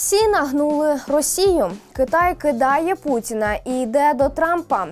Всі нагнули Росію. Китай кидає Путіна і йде до Трампа.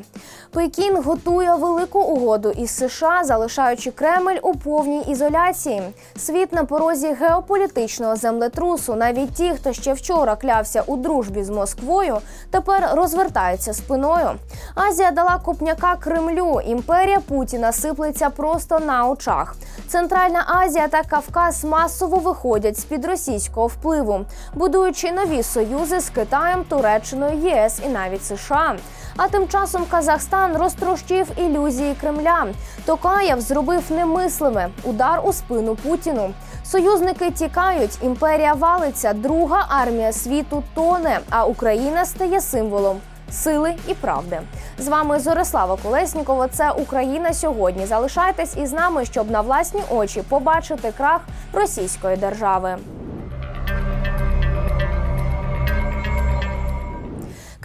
Пекін готує велику угоду із США, залишаючи Кремль у повній ізоляції. Світ на порозі геополітичного землетрусу. Навіть ті, хто ще вчора клявся у дружбі з Москвою, тепер розвертаються спиною. Азія дала копняка Кремлю. Імперія Путіна сиплеться просто на очах. Центральна Азія та Кавказ масово виходять з під російського впливу, будуючи нові союзи з Китаєм, Туреччиною, ЄС і навіть США. А тим часом Казахстан розтрощив ілюзії Кремля. Токаєв зробив немислиме удар у спину Путіну. Союзники тікають, імперія валиться, друга армія світу тоне, а Україна стає символом. Сили і правди з вами Зорислава Колеснікова. Це Україна сьогодні. Залишайтесь із нами, щоб на власні очі побачити крах російської держави.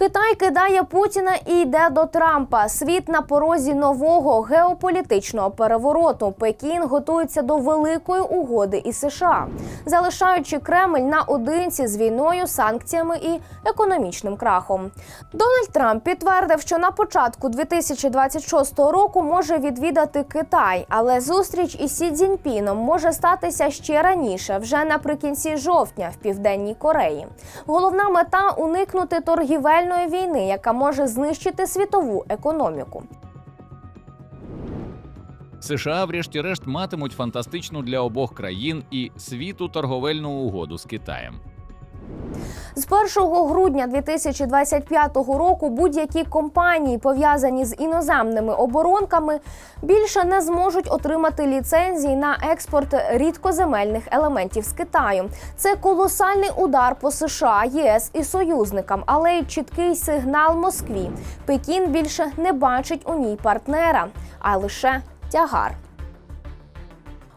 Китай кидає Путіна і йде до Трампа. Світ на порозі нового геополітичного перевороту. Пекін готується до великої угоди із США, залишаючи Кремль наодинці з війною, санкціями і економічним крахом. Дональд Трамп підтвердив, що на початку 2026 року може відвідати Китай, але зустріч із Сі Цзіньпіном може статися ще раніше, вже наприкінці жовтня в південній Кореї. Головна мета уникнути торгівельної війни, яка може знищити світову економіку. США, врешті-решт, матимуть фантастичну для обох країн і світу торговельну угоду з Китаєм. З 1 грудня 2025 року будь-які компанії, пов'язані з іноземними оборонками, більше не зможуть отримати ліцензії на експорт рідкоземельних елементів з Китаю. Це колосальний удар по США, ЄС і союзникам, але й чіткий сигнал Москві. Пекін більше не бачить у ній партнера, а лише тягар.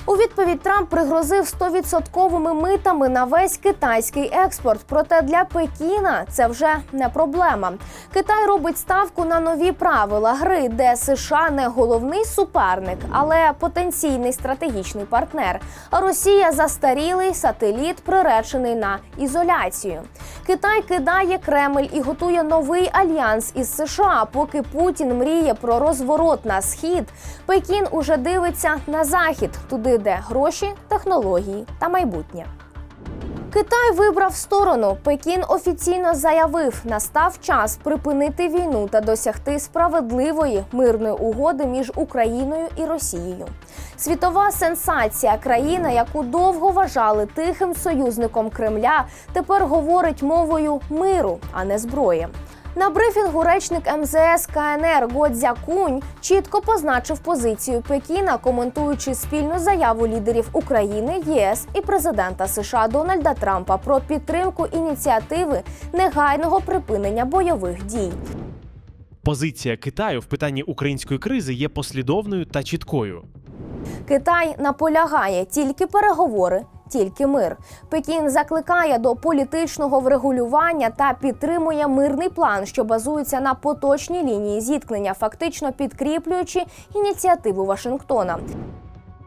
У відповідь Трамп пригрозив 100% митами на весь китайський експорт. Проте для Пекіна це вже не проблема. Китай робить ставку на нові правила гри, де США не головний суперник, але потенційний стратегічний партнер. А Росія застарілий сателіт, приречений на ізоляцію. Китай кидає Кремль і готує новий альянс із США. Поки Путін мріє про розворот на схід, Пекін уже дивиться на захід, туди, де гроші, технології та майбутнє. Китай вибрав сторону. Пекін офіційно заявив, настав час припинити війну та досягти справедливої мирної угоди між Україною і Росією. Світова сенсація, країна, яку довго вважали тихим союзником Кремля, тепер говорить мовою миру, а не зброї. На брифінгу речник МЗС КНР Годзякунь чітко позначив позицію Пекіна, коментуючи спільну заяву лідерів України, ЄС і президента США Дональда Трампа про підтримку ініціативи негайного припинення бойових дій. Позиція Китаю в питанні української кризи є послідовною та чіткою. Китай наполягає тільки переговори. Тільки мир Пекін закликає до політичного врегулювання та підтримує мирний план, що базується на поточній лінії зіткнення, фактично підкріплюючи ініціативу Вашингтона.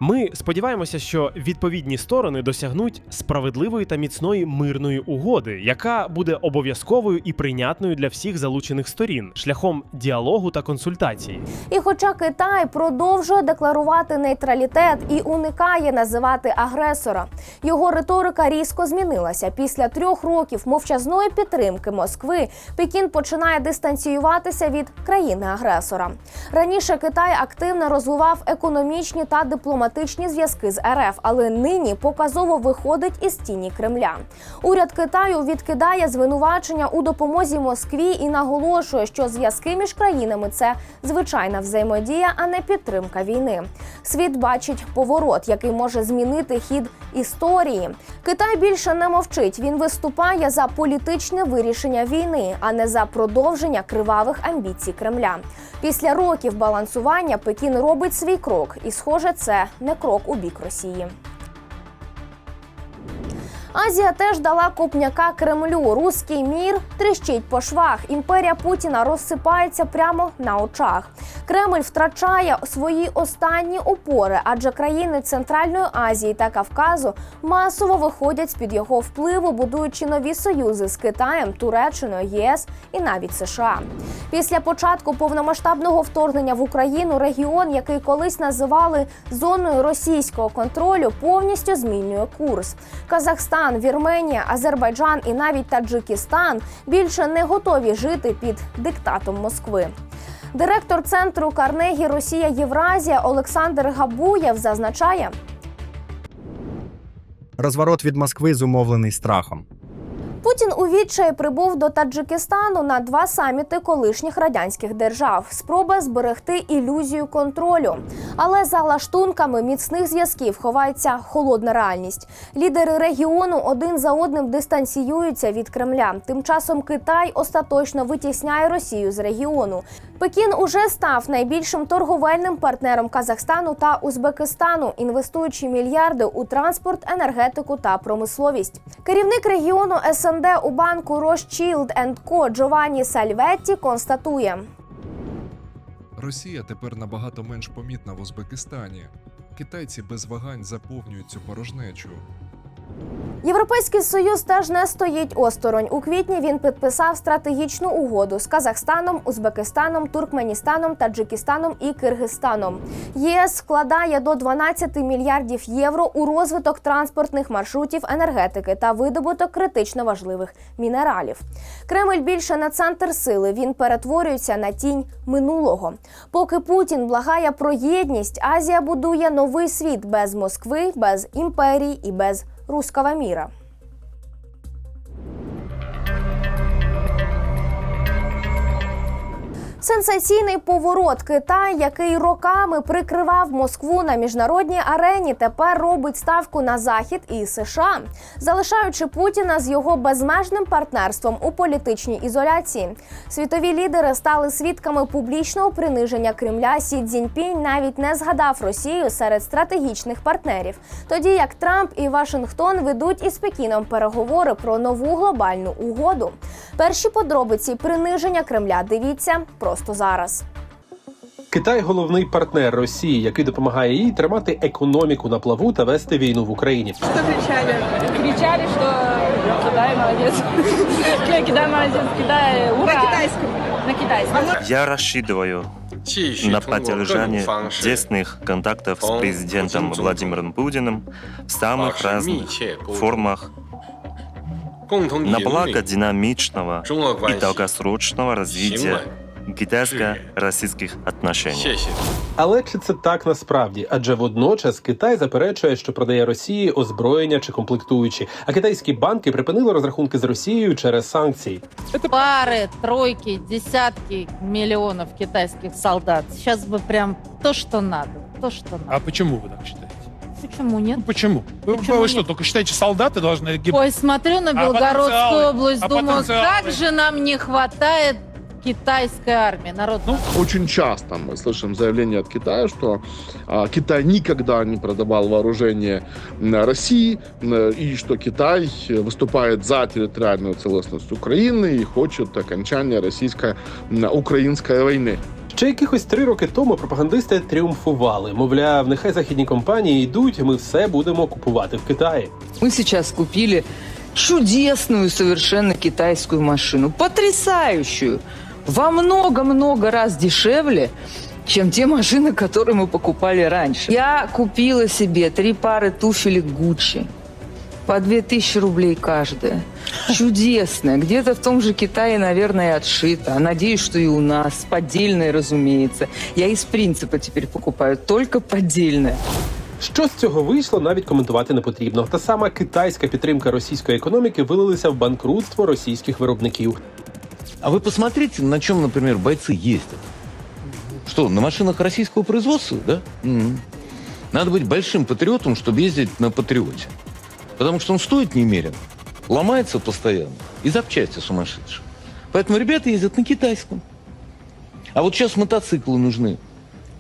Ми сподіваємося, що відповідні сторони досягнуть справедливої та міцної мирної угоди, яка буде обов'язковою і прийнятною для всіх залучених сторін шляхом діалогу та консультації. І хоча Китай продовжує декларувати нейтралітет і уникає називати агресора, його риторика різко змінилася. Після трьох років мовчазної підтримки Москви Пекін починає дистанціюватися від країни-агресора. Раніше Китай активно розвивав економічні та дипломатичні зв'язки з РФ, але нині показово виходить із тіні Кремля. Уряд Китаю відкидає звинувачення у допомозі Москві і наголошує, що зв'язки між країнами це звичайна взаємодія, а не підтримка війни. Світ бачить поворот, який може змінити хід історії. Китай більше не мовчить. Він виступає за політичне вирішення війни, а не за продовження кривавих амбіцій Кремля. Після років балансування Пекін робить свій крок, і схоже, це не крок у бік Росії. Азія теж дала копняка Кремлю. Руський мір тріщить по швах. Імперія Путіна розсипається прямо на очах. Кремль втрачає свої останні опори, адже країни Центральної Азії та Кавказу масово виходять з під його впливу, будуючи нові союзи з Китаєм, Туреччиною, ЄС і навіть США. Після початку повномасштабного вторгнення в Україну регіон, який колись називали зоною російського контролю, повністю змінює курс. Казахстан, Вірменія, Азербайджан і навіть Таджикистан більше не готові жити під диктатом Москви. Директор центру Карнегі Росія Євразія Олександр Габуєв зазначає. Розворот від Москви зумовлений страхом. Путін у відчаї прибув до Таджикистану на два саміти колишніх радянських держав. Спроба зберегти ілюзію контролю. Але за лаштунками міцних зв'язків ховається холодна реальність. Лідери регіону один за одним дистанціюються від Кремля. Тим часом Китай остаточно витісняє Росію з регіону. Пекін уже став найбільшим торговельним партнером Казахстану та Узбекистану, інвестуючи мільярди у транспорт, енергетику та промисловість. Керівник регіону СНД у банку Rothschild Co. Джованні Сальветті констатує. Росія тепер набагато менш помітна в Узбекистані. Китайці без вагань заповнюють цю порожнечу. Європейський союз теж не стоїть осторонь. У квітні він підписав стратегічну угоду з Казахстаном, Узбекистаном, Туркменістаном, Таджикистаном і Киргизстаном. ЄС вкладає до 12 мільярдів євро у розвиток транспортних маршрутів енергетики та видобуток критично важливих мінералів. Кремль більше не центр сили. Він перетворюється на тінь минулого. Поки Путін благає про єдність, Азія будує новий світ без Москви, без імперій і без руского міра. Сенсаційний поворот Китай, який роками прикривав Москву на міжнародній арені, тепер робить ставку на захід і США, залишаючи Путіна з його безмежним партнерством у політичній ізоляції. Світові лідери стали свідками публічного приниження Кремля. Сі Цзіньпінь навіть не згадав Росію серед стратегічних партнерів, тоді як Трамп і Вашингтон ведуть із Пекіном переговори про нову глобальну угоду. Перші подробиці приниження Кремля дивіться просто зараз. Китай головний партнер Росії, який допомагає їй тримати економіку на плаву та вести війну в Україні. Что кричали? Кричали, что Китай молодец. Китай молодец, Китай, ура! На китайском. На китайском. Я рассчитываю на поддержание тесных контактов с президентом Владимиром Путиным в самых разных формах на благо динамичного и долгосрочного развития китайско-российских отношений. Але чи це так насправді? Адже водночас Китай заперечує, що продає Росії озброєння чи комплектуючі, а китайські банки припинили розрахунки з Росією через санкції. пары, тройки, десятки миллионов китайских солдат. Сейчас бы прям то, что надо. То, что надо. А почему вы так считаете? Почему нет? Ну, почему? Вы, Почему вы что, нет? только считаете, солдаты должны гибнуть? Ой, смотрю на А Белгородскую потенциалы? область, А думаю, потенциалы? как же нам не хватает китайской армии. Народ, Ну, Очень часто мы слышим заявление от Китая, что а, Китай никогда не продавал вооружение м, России, м, и что Китай выступает за территориальную целостность Украины и хочет окончания российско-украинской войны. Ще якихось три роки тому пропагандисти тріумфували. Мовляв, нехай західні компанії йдуть, ми все будемо купувати в Китаї. Мы сейчас купили чудесную совершенно китайскую машину, потрясающую, во много-много раз дешевле, чем те машины, которые мы покупали раньше. Я купила себе три пары туфелек Гуччи по 2000 рублей каждая. Чудесная. Где-то в том же Китае, наверное, и отшита. А Надеюсь, что и у нас. Поддельная, разумеется. Я из принципа теперь покупаю только поддельное. Що з цього вийшло, навіть коментувати не потрібно. Та сама китайська підтримка російської економіки вилилася в банкрутство російських виробників. А вы посмотрите, на чем, например, бойцы ездят. Что, на машинах российского производства, да? М. Надо быть большим патриотом, чтобы ездить на патриоте. Потому что он стоит немерено, ломается постоянно и запчасти сумасшедшие. Поэтому ребята ездят на китайском. А вот сейчас мотоциклы нужны.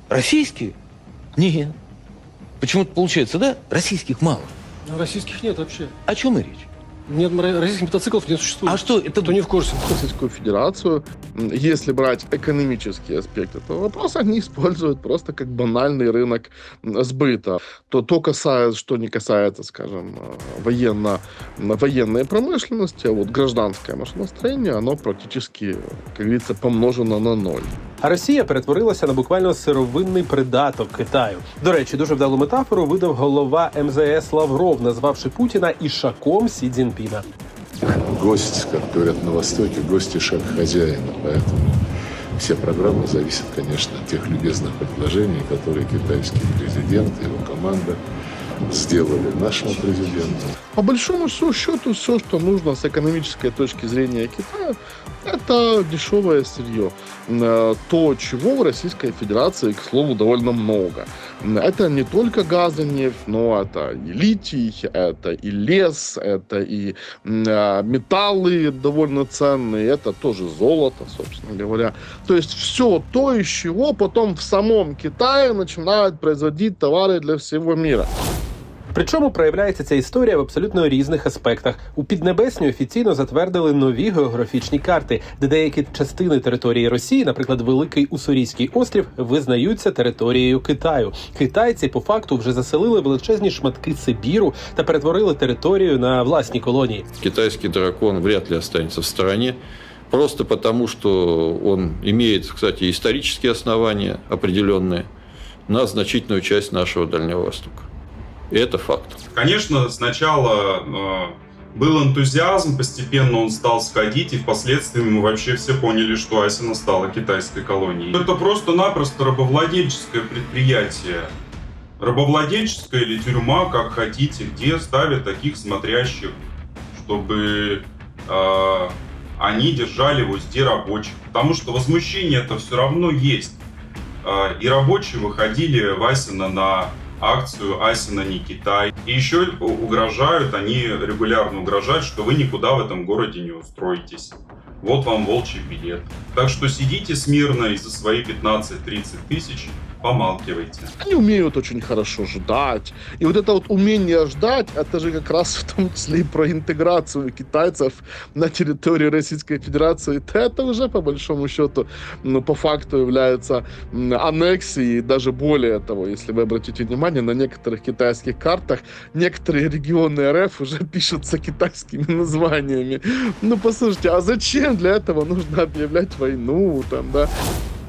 Российские? Нет. Почему-то получается, да? Российских мало. Российских нет вообще. О чем и речь? Нет, российских мотоциклов не существует. А что, это... Кто не в курсе? Российскую Федерацию, м, если брать экономический аспект этого вопроса, они используют просто как банальный рынок м, сбыта. То, то касается, что не касается, скажем, э, военно, военной промышленности, а вот гражданское машиностроение, оно практически, как говорится, помножено на ноль. А Росія перетворилася на буквально сировинний придаток Китаю. До речі, дуже вдалу метафору видав голова МЗС Лавров, назвавши Путіна ішаком Сі Цзіньпіна. гость, как говорят на Востоке, гость и шаг хозяина. Поэтому все программы зависят, конечно, от тех любезных предложений, которые китайский президент и его команда сделали нашему президенту. По большому всё- счету, все, что нужно с экономической точки зрения Китая, это дешевое сырье. Э, То, чего в Российской Федерации, к слову, довольно много. Это не только газ и нефть, но это и литий, это и лес, это и э, металлы довольно ценные, это тоже золото, собственно говоря. То есть все то, из чего потом в самом Китае начинают производить товары для всего мира. Причому проявляється ця історія в абсолютно різних аспектах. У Піднебесні офіційно затвердили нові географічні карти, де деякі частини території Росії, наприклад, Великий Уссурійський острів, визнаються територією Китаю. Китайці по факту вже заселили величезні шматки Сибіру та перетворили територію на власні колонії. Китайский дракон вряд ли останется в стороне, просто потому что он имеет, кстати, исторические основания определенные на значительную часть нашего Дальнего Востока. И это факт. Конечно, сначала э, был энтузиазм, постепенно он стал сходить, и впоследствии мы вообще все поняли, что Асина стала китайской колонией. Это просто-напросто рабовладельческое предприятие. Рабовладельческая или тюрьма, как хотите, где ставят таких смотрящих, чтобы э, они держали в узде рабочих. Потому что возмущение это все равно есть. Э, и рабочие выходили в Асина на акцию Асина не Китай. И еще угрожают, они регулярно угрожают, что вы никуда в этом городе не устроитесь. Вот вам волчий билет. Так что сидите смирно и за свои 15-30 тысяч помалкивайте. Они умеют очень хорошо ждать. И вот это вот умение ждать, это же как раз в том числе и про интеграцию китайцев на территории Российской Федерации. Это уже по большому счету, ну, по факту является аннексией. Даже более того, если вы обратите внимание, на некоторых китайских картах некоторые регионы РФ уже пишутся китайскими названиями. Ну, послушайте, а зачем для этого нужно объявлять войну там, да?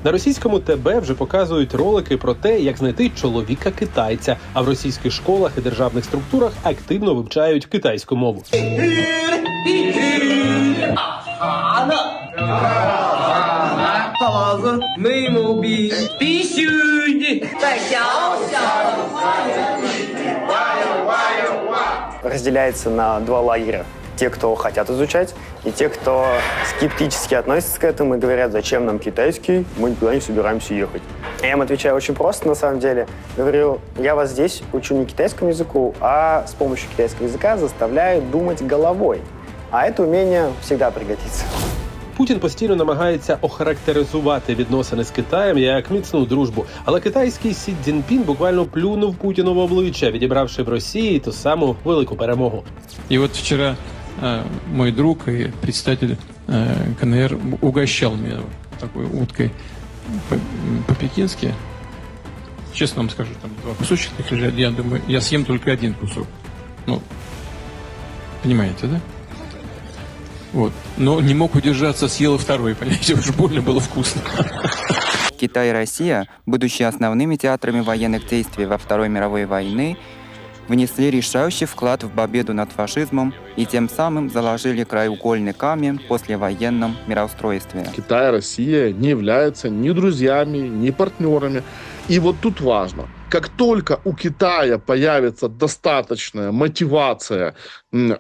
На російському ТБ вже показують ролики про те, як знайти чоловіка китайця. А в російських школах і державних структурах активно вивчають китайську мову. Розділяється на два лагеря Те, кто хотят изучать, и те, кто скептически относятся к этому и говорят, зачем нам китайский, мы никуда не собираемся ехать. Я им отвечаю очень просто, на самом деле. Говорю, я вас здесь учу не китайскому языку, а с помощью китайского языка заставляю думать головой. А это умение всегда пригодится. Путін постійно намагається охарактеризувати відносини з Китаєм як міцну дружбу. Але китайський Сі Цзіньпін буквально плюнув Путіну в обличчя, відібравши в Росії ту саму велику перемогу. И вот вчера э, мой друг и председатель э, КНР угощал меня такой уткой по- по-пекински. Честно вам скажу, там два кусочка лежат. Я думаю, я съем только один кусок. Ну, понимаете, да? Вот. Но не мог удержаться, съел второй, понимаете, уж больно было вкусно. Китай и Россия, будучи основными театрами военных действий во Второй мировой войны, внесли решающий вклад в победу над фашизмом и тем самым заложили краеугольный камень послевоенном мироустройстве. Китай и Россия не являются ни друзьями, ни партнерами. И вот тут важно, как только у Китая появится достаточная мотивация,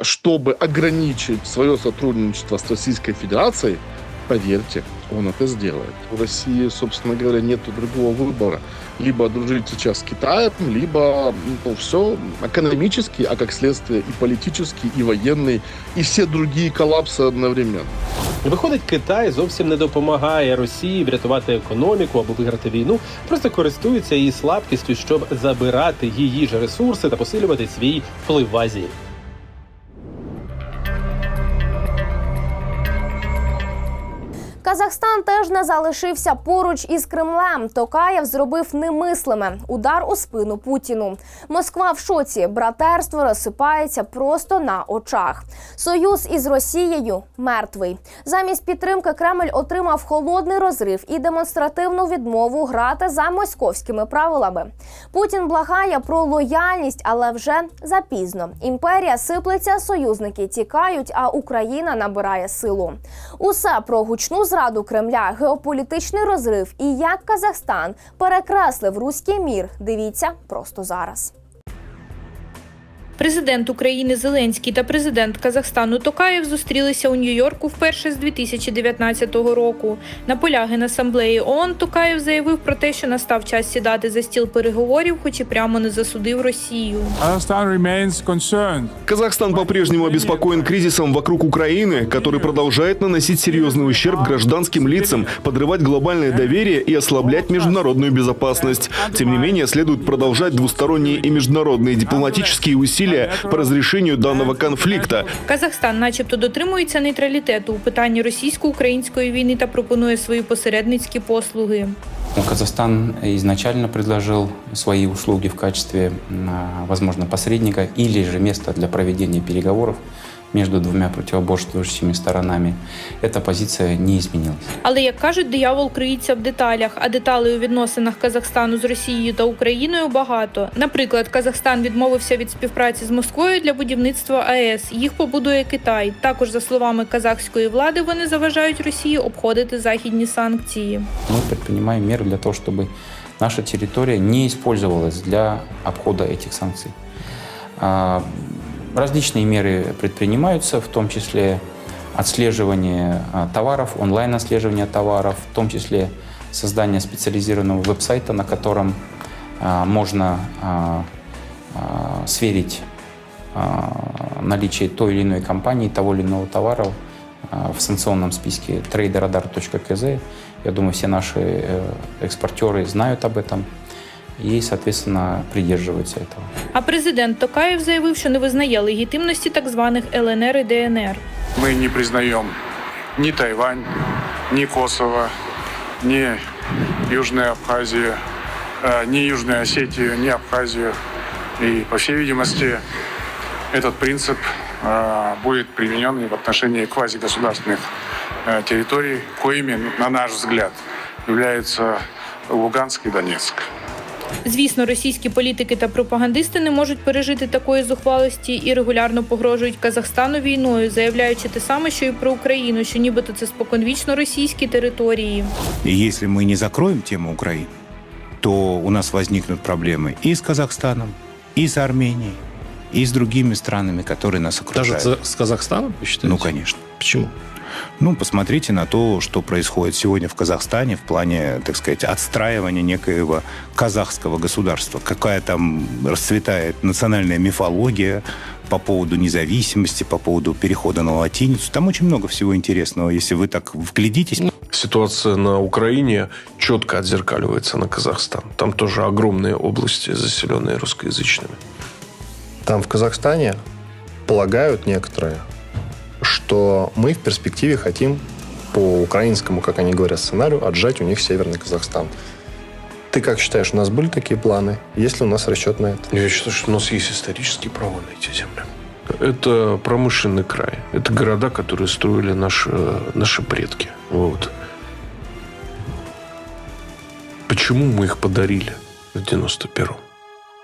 чтобы ограничить свое сотрудничество с Российской Федерацией, поверьте, он это сделает. В России, собственно говоря, нет другого выбора. Либо дружить сейчас с Китаем, либо ну, все экономический, а как следствие и политический, и военный, и все другие коллапсы одновременно. Виходить, Китай зовсім не допомагає Росії врятувати економіку або виграти війну, просто користується її слабкістю, щоб забирати її ж ресурси та посилювати свій вплив в Азії. Казахстан теж не залишився поруч із Кремлем. Токаєв зробив немислиме удар у спину Путіну. Москва в шоці. Братерство розсипається просто на очах. Союз із Росією мертвий. Замість підтримки Кремль отримав холодний розрив і демонстративну відмову грати за московськими правилами. Путін благає про лояльність, але вже запізно. Імперія сиплеться, союзники тікають, а Україна набирає силу. Усе про гучну зраду Кремля, геополітичний розрив і як Казахстан перекреслив руський мір. Дивіться просто зараз. Президент України Зеленський та президент Казахстану Токаєв зустрілися у Нью-Йорку вперше з 2019 року. На полях Генасамблеї ООН Токаєв заявив про те, що настав час сідати за стіл переговорів, хоч і прямо не засудив Росію. Казахстан по-прежнему обеспокоен кризисом вокруг Украины, который продолжает наносить серьезный ущерб гражданским лицам, подрывать глобальное доверие и ослаблять международную безопасность. Тем не менее, следует продолжать двусторонние и международные дипломатические усилия по разрешению данного конфликта. Казахстан, начебто, дотримується нейтралітету у питанні російсько-української війни та пропонує свої посередницькі послуги. Ну, Казахстан изначально предложил свои услуги в качестве, возможно, посредника или же места для проведения переговоров между двумя противоборствующими сторонами. Эта позиция не изменилась. Але як кажуть, диявол криється в деталях, а деталей у відносинах Казахстану з Росією та Україною багато. Наприклад, Казахстан відмовився від співпраці з Москвою для будівництва АЕС. Їх побудує Китай. Також, за словами казахської влади, вони заважають Росії обходити західні санкції. Мы предпринимаем меры для того, чтобы наша территория не использовалась для обхода этих санкций. Различные меры предпринимаются, в том числе отслеживание а, товаров, онлайн-отслеживание товаров, в том числе создание специализированного веб-сайта, на котором а, можно а, сверить наличие той или иной компании, того или иного товара в санкционном списке traderadar.kz. Я думаю, все наши э, экспортеры знают об этом и, соответственно, придерживаются этого. А президент Токаєв заявив, що не визнає легітимності так званих ЛНР і ДНР. Мы не признаем ни Тайвань, ни Косово, ни Южную Абхазию, э, ни Южную Осетию, ни Абхазию. И, по всей видимости, этот принцип э, будет применен и в отношении квазигосударственных э, территорий, коими, на наш взгляд, являются Луганск и Донецк. Звісно, російські політики та пропагандисти не можуть пережити такої зухвалості і регулярно погрожують Казахстану війною, заявляючи те саме, що і про Україну, що нібито це споконвічно російські території. И если мы не закроем тему Украины, то у нас возникнут проблемы и с Казахстаном, и с Арменией, и с другими странами, которые нас окружают. Даже с Казахстаном, вы считаете? Ну, конечно. Почему? Ну, посмотрите на то, что происходит сегодня в Казахстане в плане, так сказать, отстраивания некоего казахского государства. Какая там расцветает национальная мифология по поводу независимости, по поводу перехода на латиницу. Там очень много всего интересного, если вы так вглядитесь. Ситуация на Украине четко отзеркаливается на Казахстан. Там тоже огромные области, заселенные русскоязычными. Там в Казахстане полагают некоторые, что мы в перспективе хотим по украинскому, как они говорят, сценарию отжать у них Северный Казахстан. Ты как считаешь, у нас были такие планы? Есть ли у нас расчет на это? Я считаю, что у нас есть исторические права на эти земли. Это промышленный край. Это города, которые строили наши, наши предки. Вот. Почему мы их подарили в 91-м?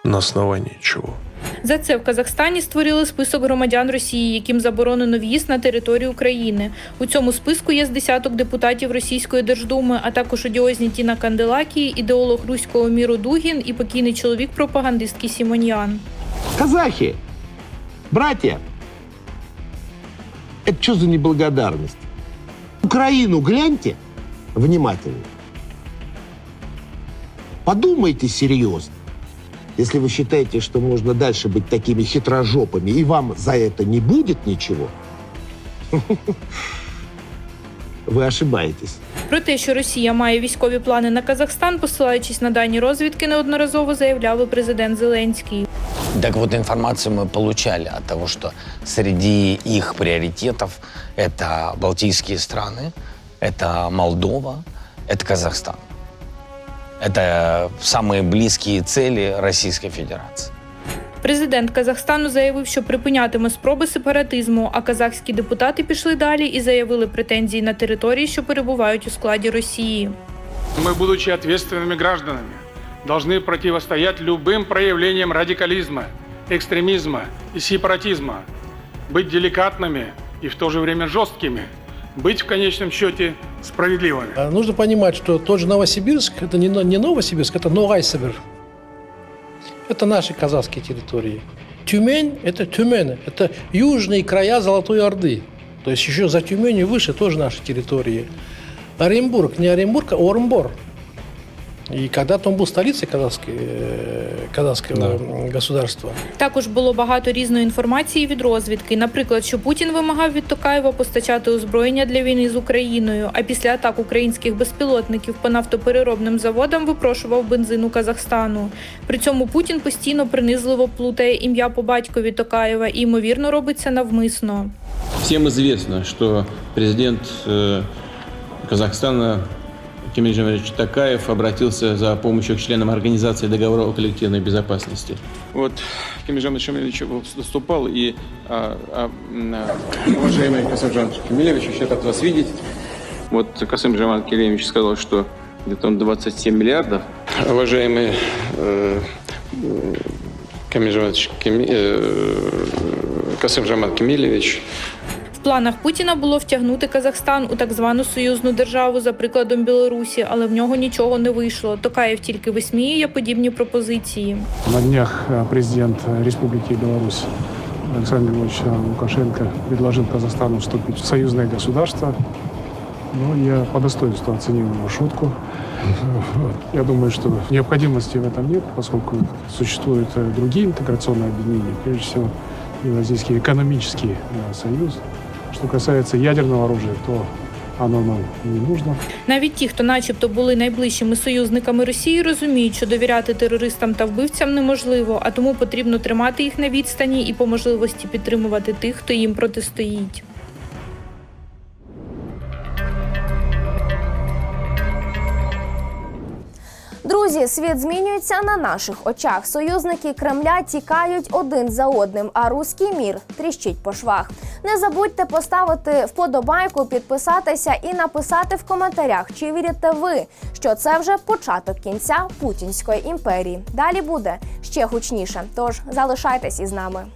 На основании чего? За це в Казахстані створили список громадян Росії, яким заборонено в'їзд на територію України. У цьому списку є з десяток депутатів Російської Держдуми, а також одіозні Тіна Канделакі, ідеолог руського міру Дугін і покійний чоловік пропагандистки Сімоньян. Казахи, братья, это что за неблагодарность? Украину гляньте, внимательно. Подумайте серьезно. Если вы считаете, что можно дальше быть такими хитрожопами, и вам за это не будет ничего, вы ошибаетесь. Про те, що Росія має військові плани на Казахстан, посилаючись на дані розвідки, неодноразово заявляв і президент Зеленський. Так вот, информацию мы получали от того, что среди их приоритетов это Балтийские страны, это Молдова, это Казахстан. Это самые близкие цели Российской Федерации. Президент Казахстану заявив, що припинятиме спроби сепаратизму, а казахські депутати пішли далі і заявили претензії на території, що перебувають у складі Росії. Мы, будучи ответственными гражданами, должны противостоять любым проявлениям радикализма, экстремизма и сепаратизма, быть деликатными и в то же время жесткими, Быть в конечном счете справедливыми. А Нужно понимать, что тот же Новосибирск, это не, не Новосибирск, это Новайсибир. Это наши казахские территории. Тюмень – это Тюмень, это южные края Золотой Орды. То есть еще за Тюменью выше тоже наши территории. Оренбург, не Оренбург, а Оренбор. И когда-то он был столицей казахской, э, казахского м, государства. Також було багато різної інформації від розвідки. Наприклад, що Путін вимагав від Токаєва постачати озброєння для війни з Україною, а після атак українських безпілотників по нафтопереробним заводам випрошував бензин у Казахстану. При цьому Путін постійно принизливо плутає ім'я по батькові Токаєва і ймовірно робить це навмисно. Всем известно, что президент э, Казахстана Кемель Жамилевич Такаев обратился за помощью к членам Организации договора о коллективной безопасности. Вот Кемель Жамилевич выступал, и а, а, а, уважаемый Касым Жамилевич Кемелевич, очень рад вас видеть. Вот Касым Жамал Кемелевич сказал, что где-то он 27 миллиардов. Уважаемый э, Камиль Кеме- э, Касым Жамал Кемелевич планах Путіна було втягнути Казахстан у так звану союзну державу за прикладом Білорусі, але в нього нічого не вийшло. Токаєв тільки висміює подібні пропозиції. На днях э, президент э, Республики Беларусь Александр Львович э, Лукашенко предложил Казахстану вступить в союзное государство. Ну, я по достоинству оценил его шутку. Вот. Я думаю, что необходимости в этом нет, поскольку существуют э, другие интеграционные объединения, прежде всего Евразийский экономический э, союз. Что касается ядерного оружия, то оно нам не нужно. Навіть ті, хто начебто були найближчими союзниками Росії, розуміють, що довіряти терористам та вбивцям неможливо, а тому потрібно тримати їх на відстані і по можливості підтримувати тих, хто їм протистоїть. Друзі, світ змінюється на наших очах. Союзники Кремля тікають один за одним, а руський мір тріщить по швах. Не забудьте поставити вподобайку, підписатися і написати в коментарях, чи вірите ви, що це вже початок кінця путінської імперії. Далі буде ще гучніше. Тож залишайтесь із нами.